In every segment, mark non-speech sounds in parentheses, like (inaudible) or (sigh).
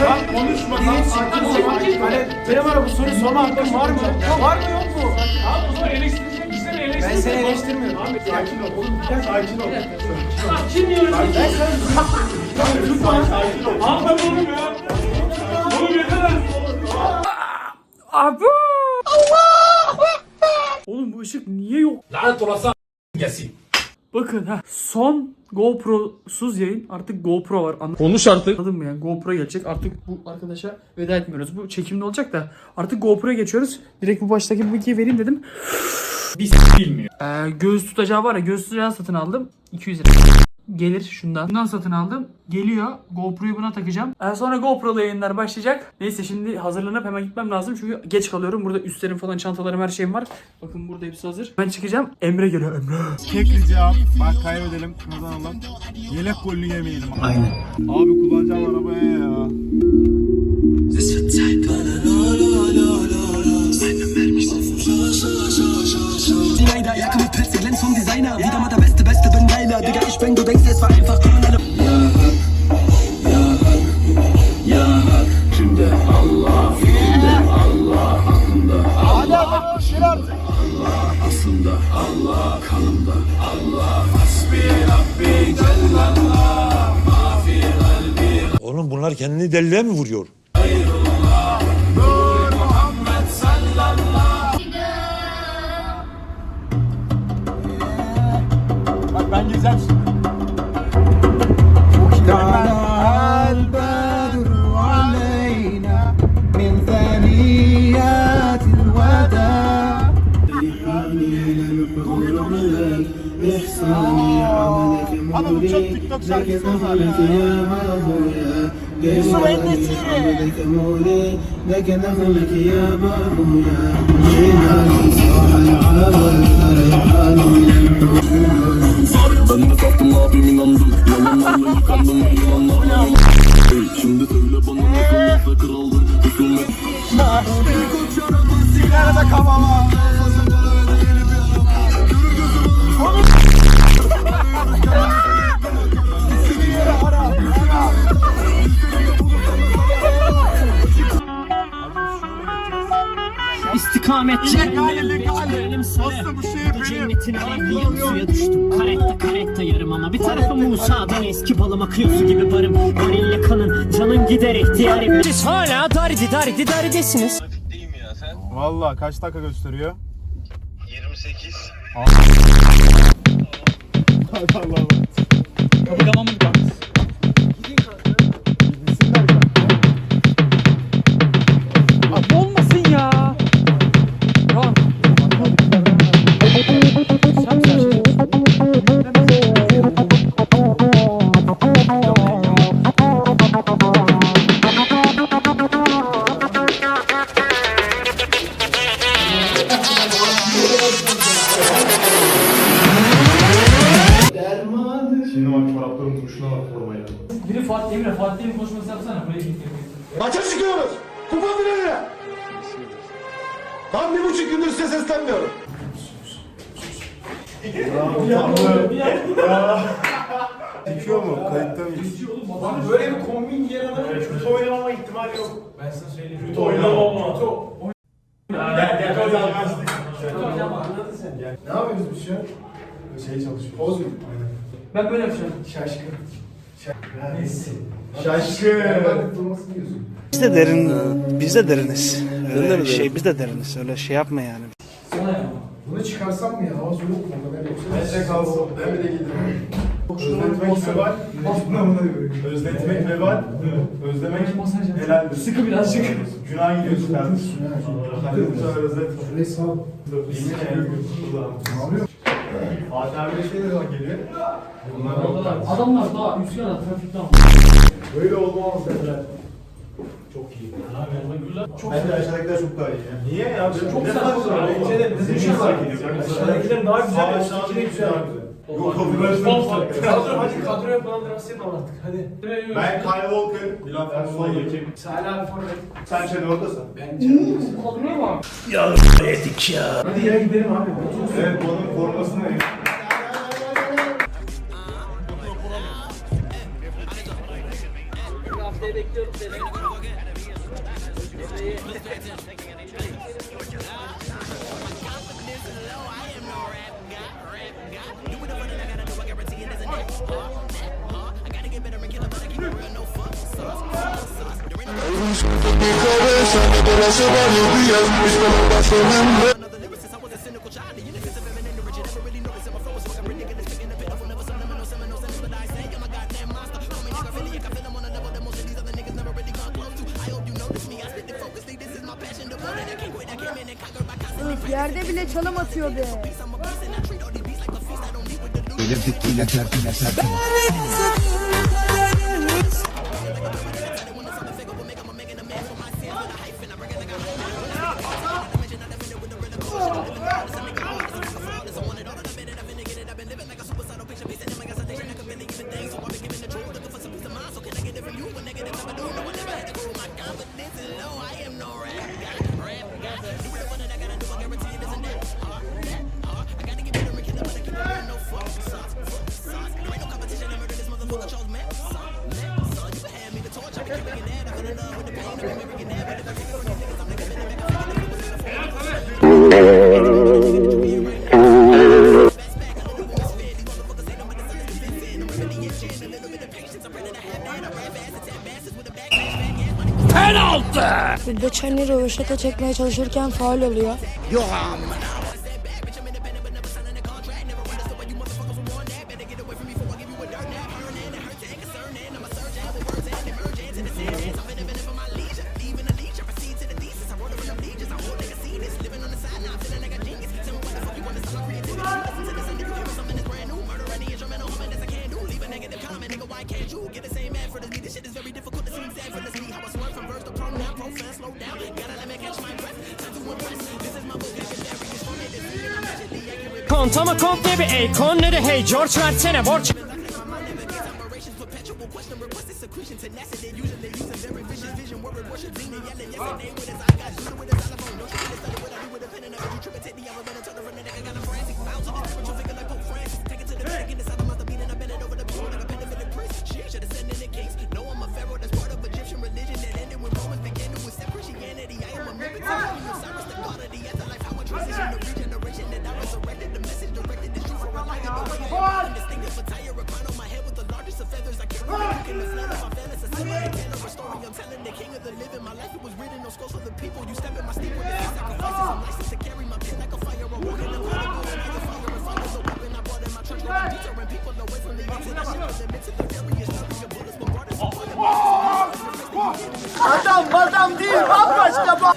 Sen konuşma lan sakin ol. Hani benim ara bu soruyu sorma hakkım var mı? Var mı yok mu? Abi o zaman eleştirecek bir sene eleştirecek. Ben seni eleştirmiyorum. Abi sakin ol oğlum. Sakin ol. Bak kim diyorum? Ben sen Lütfen sakin ol. Anlat oğlum ya. Oğlum yeter. Abi. Oğlum bu ışık niye yok? Lanet olası gelsin. Bakın ha son GoPro'suz yayın artık GoPro var. Anladın Konuş artık. mı yani? GoPro gelecek. Artık bu arkadaşa veda etmiyoruz. Bu çekimde olacak da artık GoPro'ya geçiyoruz. Direkt bu baştaki bu bilgiyi vereyim dedim. Biz bilmiyor. Ee, göz tutacağı var ya göz tutacağı satın aldım. 200 lira. Gelir şundan. Bundan satın aldım. Geliyor. GoPro'yu buna takacağım. Ee, sonra GoPro'lu yayınlar başlayacak. Neyse şimdi hazırlanıp hemen gitmem lazım. Çünkü geç kalıyorum. Burada üstlerim falan çantalarım her şeyim var. Bakın burada hepsi hazır. Ben çıkacağım. Emre geliyor Emre. Tek ricam bak kaybedelim kazanalım. Yelek golünü yemeyelim. Aynen. Abi kullanacağım arabaya ya. kendini deliliğe mi vuruyor? Bak ben gireceğim şimdi. Anam çok TikTok şarkısı. من ثنيات الوداع Hanım çok TikTok şarkısı var ya. Yusuf Endesiri. Ben de sattım abim inandım. Yalanlarla yıkandım yalanlarla. Şimdi söyle bana nasıl olsa kraldın. Hükümet Nerede kafama? İstikamet Legal legal. Aslında bu şehir benim. Cennetin alevliyim suya düştüm Karetta karetta yarım ama Bir tarafı Musa'dan eski balım akıyorsu gibi varım Varille kanın canın gider ihtiyarım Siz hala daridi daridi daridesiniz Valla kaç dakika gösteriyor? 28. (laughs) Hadi Allah'ım. Kapıdamam mı kalmış? Abi Tam bir buçuk gündür size seslenmiyorum. Dikiyor mu? Kayıtta mıyız? Abi böyle bir kombin giyen adam kötü oynamama ihtimali yok. Ben sana söyleyeyim. Kötü oynamama. Gel gel hadi anlaştık. Anladın sen. Gel. Ne yapıyoruz biz şu an? Şey çalışıyoruz. Poz mu? Aynen. Ben böyle yapacağım. Şaşkın. Şaşkın. Biz de derin, biz de deriniz. Öyle şey, biz de deriniz. Öyle şey yapma yani. Bunu çıkarsam mı ya? Hava soğuk mu? Ben yoksa metre kalsın. Ben bir de giderim. Özletmek vebal. Özletmek vebal. Özlemek helaldir. Sıkı birazcık. Günah gidiyorsun kardeşim. Hadi bu sefer özlet. Şurayı sağ ol. Ne yapıyor? Fatih abi de şey ne zaman geliyor? Bunlar Adamlar daha Üsküdar'da trafikte ama. Böyle olmaz dediler. Çok iyi. Çok ben de aşağıdakiler çok daha iyi. ya. Niye ya? Çok güzel. İnceden bizim için fark ediyor. Aşağıdakiler daha güzel. Aşağıdakiler güzel. Yok kabul Hadi kadro yapılandırması yapalım artık. Hadi. Ben Kyle Walker, Milan Fernandez'e geçeyim. Salih abi forvet. Sen şöyle oradasın. Kadroya bak. Hadi ya gidelim abi. Evet, onun formasını Haftaya Öf, yerde bile çalım atıyor be. Benim fikriyle terkine terkine. geçenleri röveşata çekmeye çalışırken faal oluyor. Yok amına. kont ama kont ne bir ekon ne de? Hey George versene borç Christianity. Back in the flood of my feelings, a silly tale of a story. I'm telling the king of the living. My life it was written, no scores for the people. You step in my steep with the sacrifices. I'm licensed to carry my pen like a fire. I'm walking the water, going like a fire. And fire is a weapon I brought in my trench. I'm deterring people away from the exit. I ship them into the various story. Your bullets bombarded. Adam, Adam değil, bambaşka bak.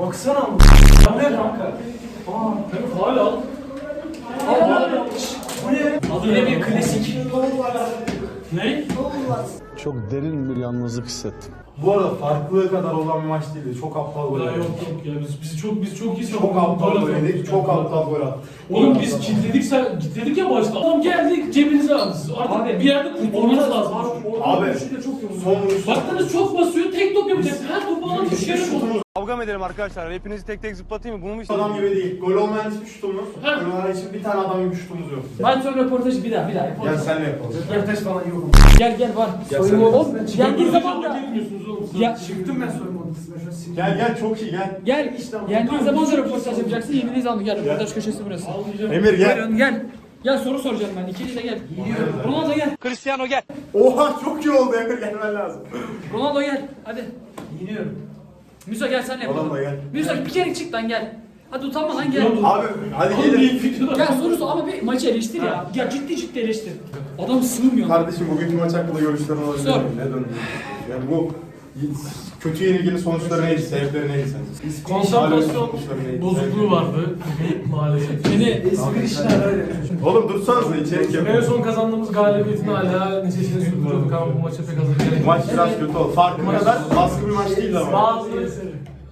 Baksana. Ya ne kanka? Aa, tabii faal al. Al al. Bu ne? Yine bir klasik. Ne? Çok derin bir yalnızlık hissettim. Bu arada farklılığı kadar olan bir maç değildi. Çok aptal gol Ya yok yok ya biz, biz çok biz çok iyi Çok aptal gol yedik. Çok aptal gol attık. Oğlum biz kilitledik sen kilitledik ya başta. Adam geldi cebinize aldı. Artık bir yerde kurtulmanız lazım. Abi son vuruş. Baktınız çok basıyor tek top yapacak. Her topu alan düşerim olur. Mı edelim arkadaşlar? Hepinizi tek tek zıplatayım mı? Bunu mu Adam gibi değil. Gol olmayan hiçbir şutumuz. Olmayan için bir tane adam gibi şutumuz yok. Ben sonra röportajı bir daha bir daha yapalım. Gel senle yapalım. Röportaj falan yok. Gel gel var. Gel Soyunma sen de. oğlum. Yendiği zaman da. Oğlum. Ya, Çıktım ben soyunma odasına şu an sinirlendim. Gel gel çok iyi gel. gel. Yendiğin zaman da röportaj yapacaksın. Yendiğin zaman gel. Röportaj köşesi burası. Emir gel. Buyurun gel. Gel soru soracağım ben. İkinci de gel. Ronaldo gel. Cristiano gel. Oha çok iyi oldu Emir gelmen lazım. Ronaldo gel. Hadi. Yeniyorum. Müsa gel sen yapalım. Ronaldo gel. Müsa bir kere çık lan gel. Hadi utanma lan gel. Abi hadi Oğlum gelin. ilk videoda. Gel soru sor ama bir maçı eleştir ya. Ya ciddi ciddi eleştir. Adam sığmıyor. Kardeşim bugünkü maç hakkında görüşlerin olabilir Sor. mi? Ne döndü? Yani bu kötü yenilginin sonuçları neydi? Sebepleri neydi sence? Konsantrasyon bozukluğu vardı maalesef. Beni Espri işler öyle. Oğlum dursanız da içerik En yapın. son kazandığımız galibiyetin hala neşesini sürdürüyorduk ama bu maça pek hazır Bu maç biraz kötü oldu. Farkı kadar baskı bir maç değildi ama. Bazı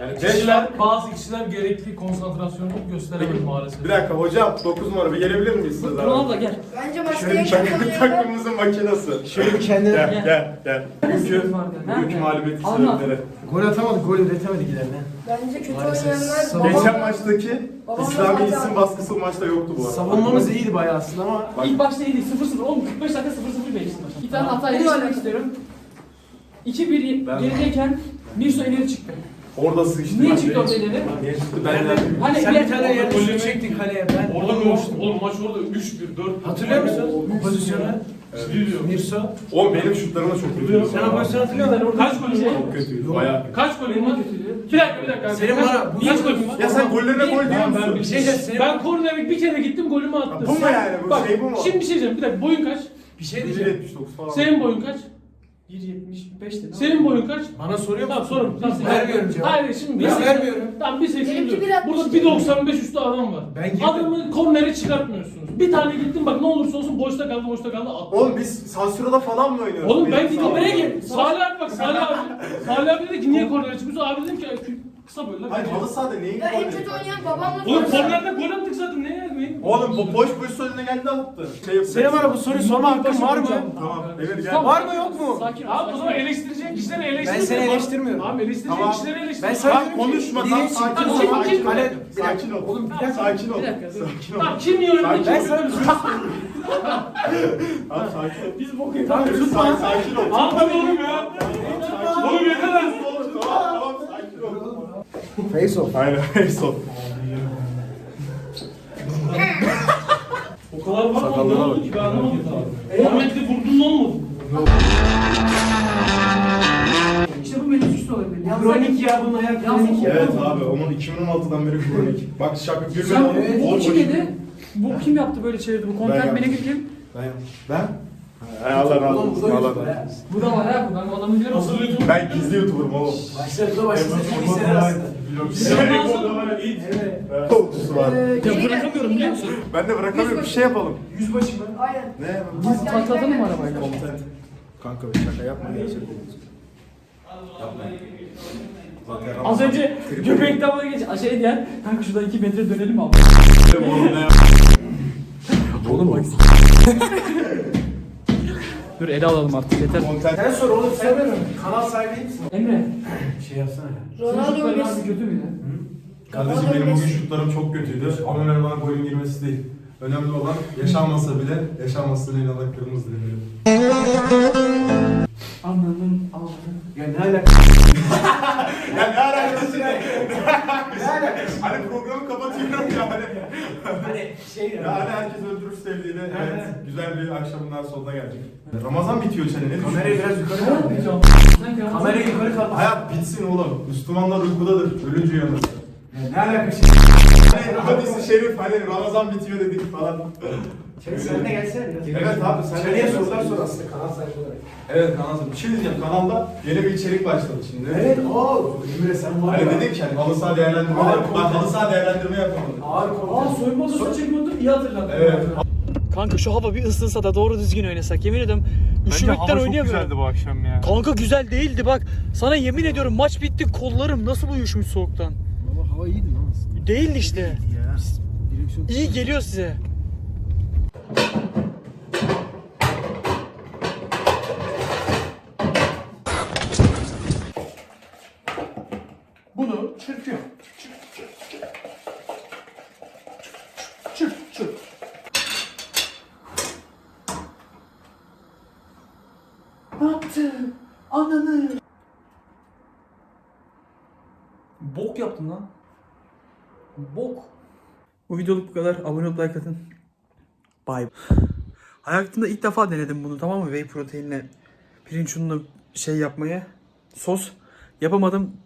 Yani kişiler, bazı kişiler gerekli konsantrasyonu gösteremedi maalesef. Bir dakika hocam 9 numara bir gelebilir miyiz size? Ronaldo gel. Bence maçta Şöyle takım, takımımızın makinası. Şöyle bir kendine... Gel gel gel. Bugünkü, vardı? bugünkü Nerede? mağlubiyetin Anlat. sebepleri. Gol atamadık, gol üretemedik ilerine. Bence kötü oynayanlar Geçen babam. maçtaki Babam İslami da isim baskısı maçta yoktu bu arada. Savunmamız iyiydi bayağı aslında ama İlk başta iyiydi 0-0. Oğlum 45 dakika 0-0 değişti maç. Bir tane hata eleştirmek istiyorum. 2-1 gerideyken Mirso ileri çıktı. Orada sıçtı. Niye çıktı orada ileri? Niye çıktı? Ben de. Hani sen bir tane Orada yer golü- çektin kaleye ben. Orada mı Oğlum maç orada 3-1, 4 Hatırlıyor musun bu pozisyonu? Evet. Mirso. Oğlum benim şutlarım da çok kötüydü. Sen o pozisyonu hatırlıyor musun? Kaç golün var? Çok kötüydü. Bayağı kötü. Kaç golün var? Bir dakika bir dakika. Senin bana- Kaç golün var? Ya sen gollerine gol diyor Ben musun? bir şey diyeceğim. Ben kornere bir kere gittim golümü attım. bu mu yani? Bu Bak, şey bu mu? Şimdi bir şey diyeceğim. Bir dakika boyun kaç? Bir şey 1.79 falan. Senin boyun kaç? 1.75 dedi. Senin boyun kaç? Bana soruyor Tamam sorun. Tamam, Vermiyorum cevap. Hayır şimdi Ben vermiyorum. Tamam bir seksen Benimki diyor. 1.60 Burada 1.95 üstü adam var. Ben girdim. Adamı kornere çıkartmıyorsunuz. Bir tane gittim bak ne olursa olsun boşta kaldı boşta kaldı attım. Oğlum biz Sansüra'da falan mı oynuyoruz? Oğlum ben gittim nereye gittim? Salih abi bak Salih abi. Salih abi dedi ki niye kornere çıkıyorsun? Abi dedim ki "Kü- kısa böyle. Hayır halı sahada neyin Ya en golü? kötü oynayan babamla Oğlum kornerde gol attık zaten ne yani? Oğlum bu boş pozisyonuna geldi attı. Şey yapacak. Senin bana bu soruyu sorma hakkın var mı? Tamam Emir gel. Tamam. Var mı yok mu? Sakin Abi o zaman eleştirecek kişileri eleştir. Ben seni eleştirmiyorum. Abi eleştirecek Tamam. kişileri eleştir. Ben sana- Tamam konuşma tamam Dinleyin, sakin Tamam, ol. kim- Sakin ol. Kale- Sakin ol. Oğlum bir dakika. Sakin ol. Bir dakika, dur. Sakin ol. Tamam kim Sakin kim ol. Ben sana bir soru Tamam sakin ol. Biz bok Tamam yapıyoruz. lütfen sakin ol. Abi oğlum ya. Oğlum yeter lan. Tamam tamam sakin ol. Face off. Aynen face off. O kadar var mı? Ne oldu ki ben anlamadım. Ahmet'le vurdun ne olmadı? İşte bu suçlu olabilir. Kronik ya bunun ayak kronik ya. Evet abi onun 2016'dan beri kronik. Bak şaka gülme. Sen Evet. bu kim yedi? Bu kim yaptı böyle çevirdi? Bu yaptım. beni kim? Ben Ben? Hay Allah razı olsun. Allah razı olsun. Bu da var ha bu. Ben adamı biliyorum. Nasıl YouTube? Ben gizli YouTuber'ım oğlum. Başlarında başlasın. Çok Sen nasıl? Evet. Olcusu var. Ya bırakamıyorum biliyor musun? Ben de bırakamıyorum. Bir şey yapalım. Yüzbaşı mı? Aynen. Ne? Biz patlatalım mı arabayla? Content. Kanka bir şaka yapma gerçekten. Yapma. Az önce göbek damına geç. Şey diyen, kanka şuradan 2 metre dönelim abi. Oğlum ne Oğlum bak. (laughs) Dur ele alalım artık yeter. Sen sor oğlum sen Kanal sahibi misin? Emre. Şey yapsana ya. Ronaldo Messi. kötü müydü? Kardeşim benim bugün şutlarım çok kötüydü. Ama önemli olan golün girmesi değil. Önemli olan yaşanmasa bile yaşanmasına inanan kırmızı diyelim. Alakası? Hani programı kapatıyorum ya hani. Hani şey Ya hani herkes öldürür sevdiğini. Evet. Güzel bir akşamın daha sonuna geldik. Ramazan bitiyor senin. Ne Kamerayı biraz yukarı kaldır. Kamerayı yukarı kaldır. Hayat bitsin oğlum. Müslümanlar uykudadır. Ölünce yanır. Ne alakası? Hani hadisi şerif hani Ramazan bitiyor dedik falan. Sen de gelsene biraz. Evet abi sen İçeriye sorular sor aslında kanal sahibi olarak. Evet kanalda. Bir şey diyeceğim. Kanalda yeni bir içerik başladı şimdi. Evet, o Emre sen var Hani ya. dedik yani halı saha değerlendirme yapalım. Ben kontent. halı saha değerlendirme yapamadım. Ağır konten. Aa soyunma odasına çekmiyordum iyi hatırlattın. Evet. Kanka şu hava bir ısınsa da doğru düzgün oynasak yemin ediyorum üşümekten oynayamıyorum. bu akşam ya. Kanka güzel değildi bak. Sana yemin ediyorum maç bitti kollarım nasıl uyuşmuş soğuktan. Ama hava iyiydi lan aslında. Değildi işte. Ya. Direksiyon İyi geliyor size. Çırpıyor. Çırp çırp. Ne yaptın? Ananı. Bok yaptın lan. Bok. Bu videoluk bu kadar. Abone olup like atın. Bye. Hayatımda ilk defa denedim bunu tamam mı? Whey proteinle pirinç ununu şey yapmayı. Sos. Yapamadım.